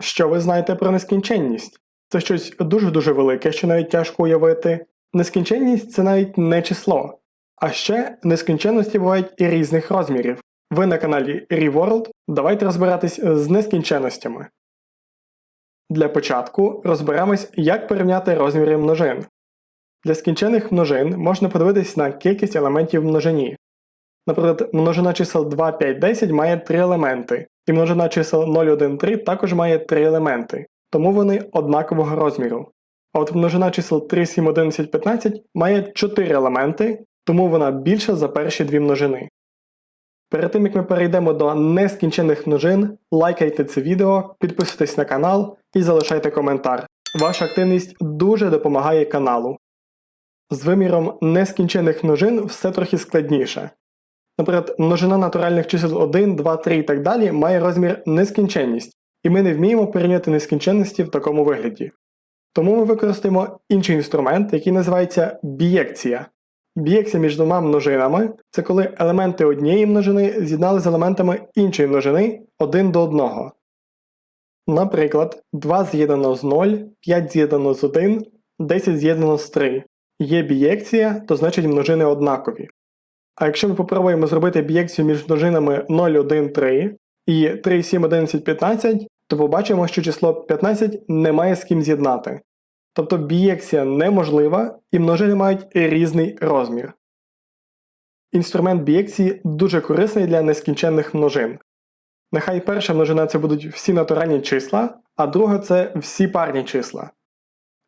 Що ви знаєте про нескінченність? Це щось дуже-дуже велике, що навіть тяжко уявити. Нескінченність це навіть не число. А ще нескінченності бувають і різних розмірів. Ви на каналі ReWorld, давайте розбиратись з нескінченностями. Для початку розберемось, як порівняти розміри множин. Для скінчених множин можна подивитись на кількість елементів в множині. Наприклад, множина чисел 2, 5, 10 має 3 елементи, і множина чисел 0, 1, 3 також має 3 елементи, тому вони однакового розміру. А от множина чисел 3, 7, 11, 15 має 4 елементи, тому вона більша за перші дві множини. Перед тим як ми перейдемо до нескінчених множин, лайкайте це відео, підписуйтесь на канал і залишайте коментар. Ваша активність дуже допомагає каналу. З виміром нескінчених множин все трохи складніше. Наприклад, множина натуральних чисел 1, 2, 3 і так далі має розмір нескінченність, і ми не вміємо порівняти нескінченності в такому вигляді. Тому ми використаємо інший інструмент, який називається бієкція. Бієкція між двома множинами це коли елементи однієї множини з'єднали з елементами іншої множини один до одного. Наприклад, 2 з'єднано з 0, 5 з'єднано з 1, 10 з'єднано з 3. Є бієкція, то значить множини однакові. А якщо ми попробуємо зробити бієкцію між множинами 0, 1, 3 і 3, 7, 11, 15, то побачимо, що число 15 немає з ким з'єднати. Тобто бієкція неможлива і множини мають різний розмір. Інструмент бієкції дуже корисний для нескінченних множин. Нехай перша множина це будуть всі натуральні числа, а друга це всі парні числа.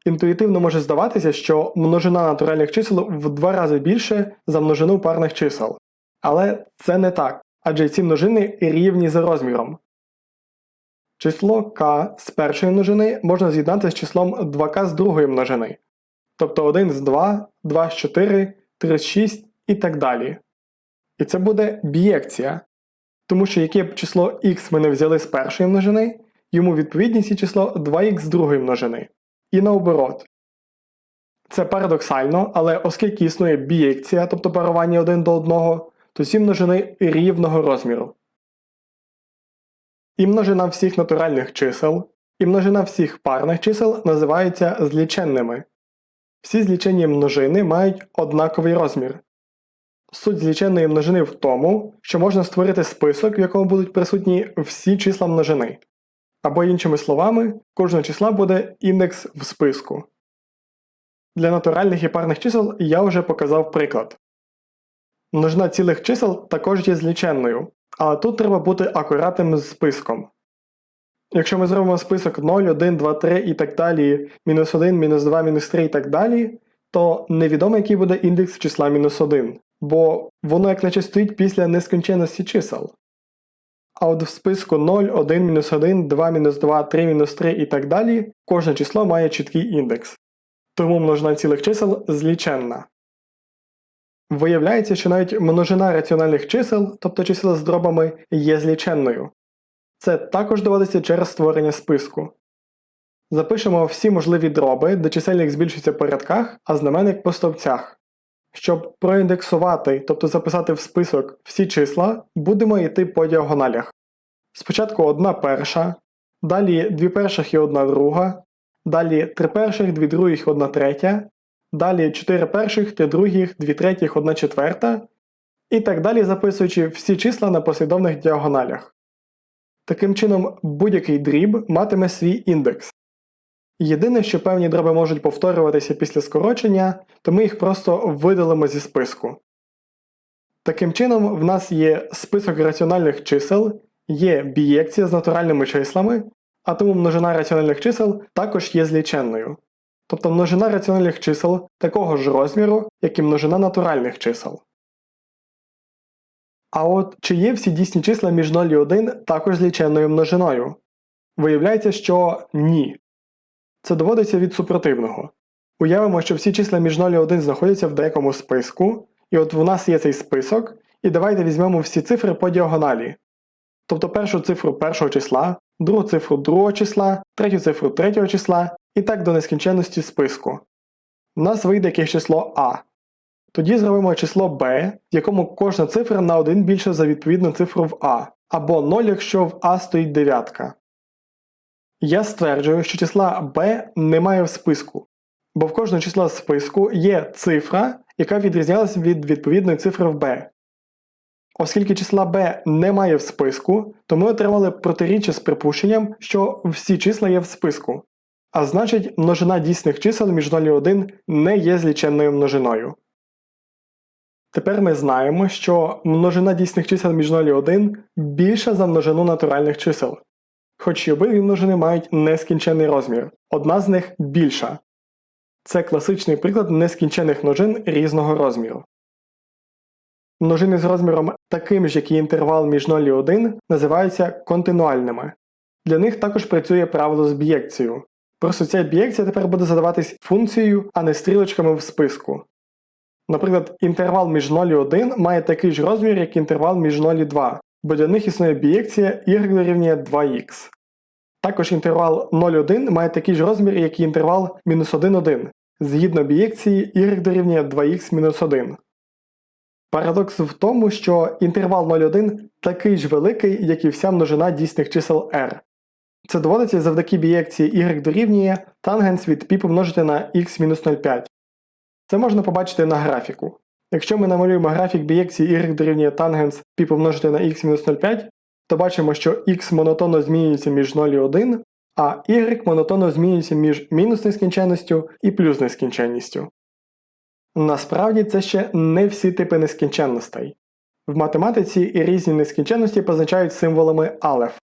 Інтуїтивно може здаватися, що множина натуральних чисел в два рази більше за множину парних чисел. Але це не так, адже ці множини рівні за розміром. Число k з першої множини можна з'єднати з числом 2k з другої множини, тобто 1 з 2, 2 з 4, 3 з 6 і так далі. І це буде бієкція, тому що яке б число x ми не взяли з першої множини, йому відповідність є число 2х з другої множини. І наоборот. Це парадоксально, але оскільки існує бієкція, тобто парування один до одного, то ці множини рівного розміру. І множина всіх натуральних чисел, і множина всіх парних чисел називаються зліченними. Всі злічені множини мають однаковий розмір. Суть зліченої множини в тому, що можна створити список, в якому будуть присутні всі числа множини. Або, іншими словами, кожного числа буде індекс в списку. Для натуральних і парних чисел я вже показав приклад. Множина цілих чисел також є зліченною, але тут треба бути акуратним з списком. Якщо ми зробимо список 0, 1, 2, 3 і так далі, мінус 1, мінус 2, мінус 3 і так далі, то невідомо, який буде індекс числа мінус 1, бо воно як наче стоїть після нескінченності чисел. А от в списку 0, 1, мінус 1, 2, мінус 2, 3, мінус 3 і так далі, кожне число має чіткий індекс. Тому множина цілих чисел зліченна. Виявляється, що навіть множина раціональних чисел, тобто чисел з дробами, є зліченною. Це також доводиться через створення списку. Запишемо всі можливі дроби, де чисельник збільшується по рядках, а знаменник по стовпцях. Щоб проіндексувати, тобто записати в список всі числа, будемо йти по діагоналях. Спочатку одна перша, далі дві перших і одна друга, далі три перших, дві других одна третя, далі 4 перших, 3 других, 2 третіх, 1 четверта, і так далі записуючи всі числа на послідовних діагоналях. Таким чином, будь-який дріб матиме свій індекс. Єдине, що певні дроби можуть повторюватися після скорочення, то ми їх просто видалимо зі списку. Таким чином, в нас є список раціональних чисел, є бієкція з натуральними числами, а тому множина раціональних чисел також є зліченною тобто множина раціональних чисел такого ж розміру, як і множина натуральних чисел. А от чи є всі дійсні числа між 0 і 1 також зліченною множиною? Виявляється, що ні. Це доводиться від супротивного. Уявимо, що всі числа між 0 і 1 знаходяться в деякому списку, і от у нас є цей список, і давайте візьмемо всі цифри по діагоналі. Тобто першу цифру першого числа, другу цифру другого числа, третю цифру третього числа і так до нескінченності списку. У нас вийде якесь число А. Тоді зробимо число b, в якому кожна цифра на 1 більше за відповідну цифру в А, або 0, якщо в А стоїть дев'ятка. Я стверджую, що числа b немає в списку, бо в кожного числа з списку є цифра, яка відрізнялася від відповідної цифри в b. Оскільки числа b немає в списку, то ми отримали протиріччя з припущенням, що всі числа є в списку, а значить, множина дійсних чисел між 0 і 1 не є зліченною множиною. Тепер ми знаємо, що множина дійсних чисел між 0 і 1 більша за множину натуральних чисел. Хоч і обидві множини мають нескінчений розмір, одна з них більша. Це класичний приклад нескінчених множин різного розміру. Множини з розміром таким ж, як і інтервал між 0 і 1, називаються континуальними. Для них також працює правило з бієкцією. Просто ця бієкція тепер буде задаватись функцією, а не стрілочками в списку. Наприклад, інтервал між 0 і 1 має такий ж розмір, як інтервал між 0 і 2, бо для них існує бієкція y дорівнює 2х. Також інтервал 0,1 має такий ж розмір, як і інтервал мінус 1,1, згідно бієкції y дорівнює 2х мінус 1. Парадокс в тому, що інтервал 0,1 такий ж великий, як і вся множина дійсних чисел r. Це доводиться завдяки бієкції y дорівнює тангенс від π помножити на x-0,5. Це можна побачити на графіку. Якщо ми намалюємо графік бієкції y дорівнює тангенс π помножити на x-0,5, то бачимо, що x монотонно змінюється між 0 і 1, а y монотонно змінюється між мінус нескінченністю і плюс нескінченністю. Насправді це ще не всі типи нескінченностей. В математиці і різні нескінченності позначають символами алеф.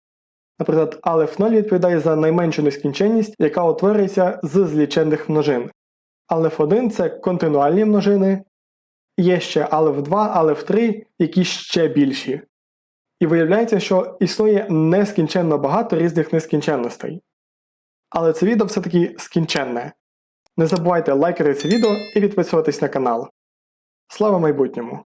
Наприклад, алеф 0 відповідає за найменшу нескінченність, яка утворюється з зліченних множин. Алеф 1 це континуальні множини, є ще алеф 2, алеф 3, які ще більші. І виявляється, що існує нескінченно багато різних нескінченностей. Але це відео все-таки скінченне. Не забувайте лайкати це відео і підписуватись на канал. Слава майбутньому!